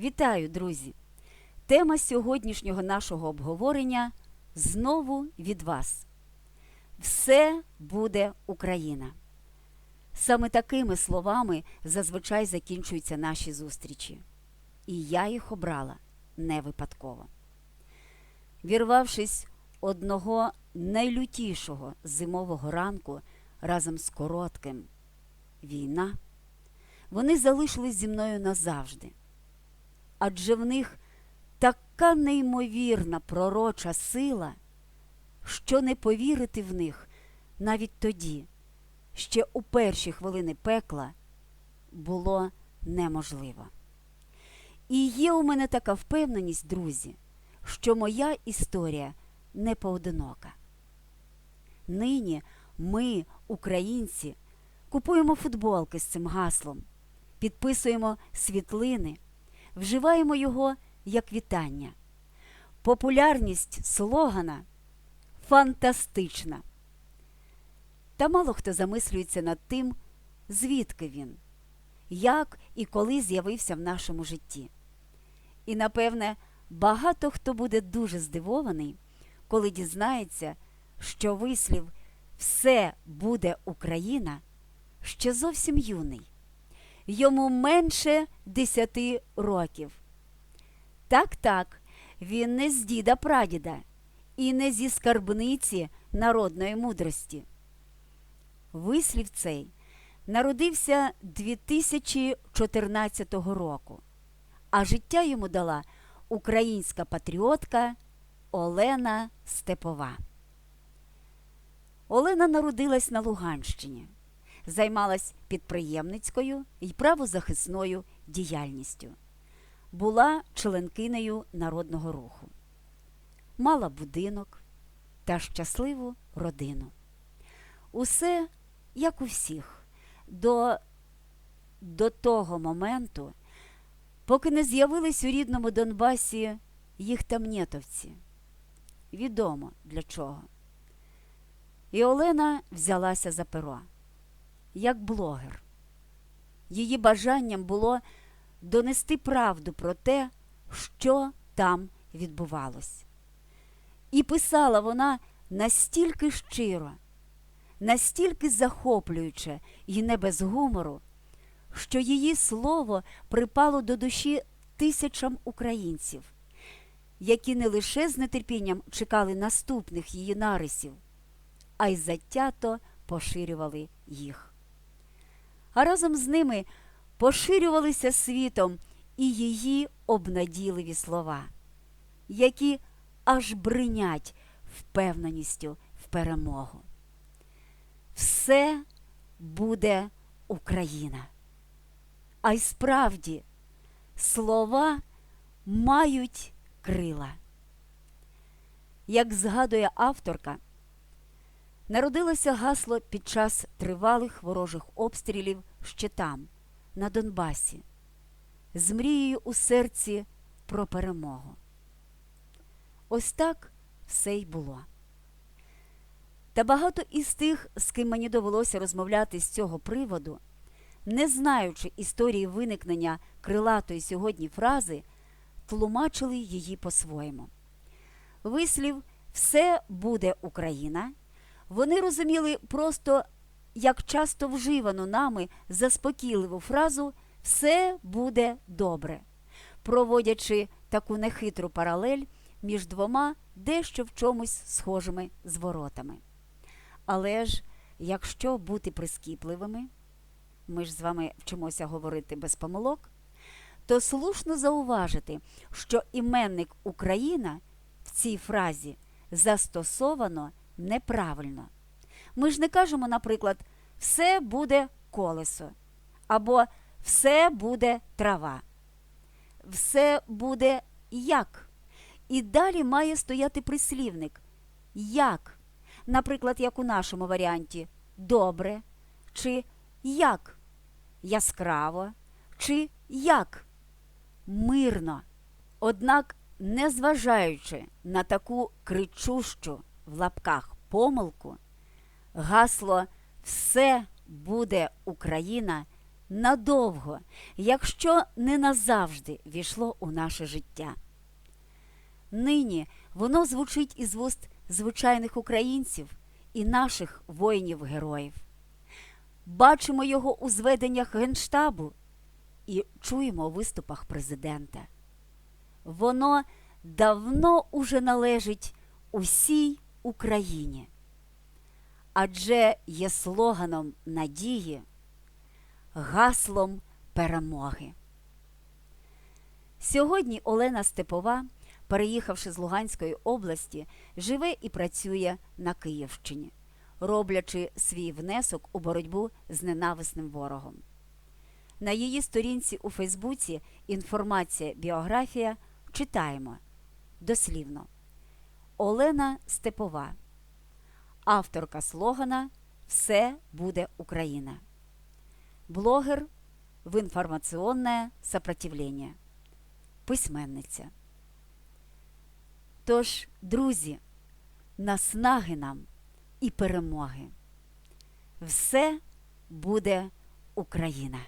Вітаю, друзі! Тема сьогоднішнього нашого обговорення знову від вас. Все буде Україна. Саме такими словами зазвичай закінчуються наші зустрічі. І я їх обрала не випадково. Вірвавшись одного найлютішого зимового ранку разом з коротким війна, вони залишились зі мною назавжди. Адже в них така неймовірна пророча сила, що не повірити в них навіть тоді, ще у перші хвилини пекла було неможливо. І є у мене така впевненість, друзі, що моя історія не поодинока. Нині ми, українці, купуємо футболки з цим гаслом, підписуємо світлини, вживаємо його як вітання. Популярність слогана фантастична. Та мало хто замислюється над тим, звідки він, як і коли з'явився в нашому житті. І, напевне, багато хто буде дуже здивований, коли дізнається, що вислів Все буде Україна ще зовсім юний. Йому менше десяти років. Так, так, він не з діда прадіда і не зі скарбниці народної мудрості. Вислів цей народився 2014 року, а життя йому дала українська патріотка Олена Степова. Олена народилась на Луганщині, займалась підприємницькою і правозахисною діяльністю. Була членкинею народного руху, мала будинок та щасливу родину. Усе як у всіх, до, до того моменту, поки не з'явились у рідному Донбасі їх тамнєтовці. Відомо для чого. І Олена взялася за перо, як блогер. Її бажанням було донести правду про те, що там відбувалось. І писала вона настільки щиро, настільки захоплююче і не без гумору, що її слово припало до душі тисячам українців, які не лише з нетерпінням чекали наступних її нарисів, а й затято поширювали їх. А разом з ними поширювалися світом і її обнадійливі слова, які аж бринять впевненістю в перемогу. Все буде Україна. А й справді слова мають крила. Як згадує авторка, народилося гасло під час тривалих ворожих обстрілів ще там, на Донбасі, з мрією у серці про перемогу. Ось так все й було. Та багато із тих, з ким мені довелося розмовляти з цього приводу, не знаючи історії виникнення крилатої сьогодні фрази, тлумачили її по-своєму. Вислів Все буде Україна. Вони розуміли просто як часто вживану нами заспокійливу фразу Все буде добре, проводячи таку нехитру паралель між двома дещо в чомусь схожими зворотами. Але ж, якщо бути прискіпливими, ми ж з вами вчимося говорити без помилок, то слушно зауважити, що іменник Україна в цій фразі застосовано неправильно. Ми ж не кажемо, наприклад, все буде колесо або все буде трава, все буде як. І далі має стояти прислівник як. Наприклад, як у нашому варіанті добре, чи як яскраво, чи як мирно. Однак, незважаючи на таку кричущу в лапках помилку, гасло Все буде Україна надовго, якщо не назавжди війшло у наше життя. Нині воно звучить із вуст звичайних українців і наших воїнів-героїв. Бачимо його у зведеннях Генштабу і чуємо у виступах президента. Воно давно уже належить усій Україні, адже є слоганом надії, гаслом перемоги. Сьогодні Олена Степова, переїхавши з Луганської області, живе і працює на Київщині, роблячи свій внесок у боротьбу з ненависним ворогом. На її сторінці у Фейсбуці інформація біографія читаємо дослівно. Олена Степова, авторка слогана Все буде Україна. Блогер в інформаційне сопротивлення. Письменниця. Тож, друзі, наснаги нам і перемоги. Все буде Україна.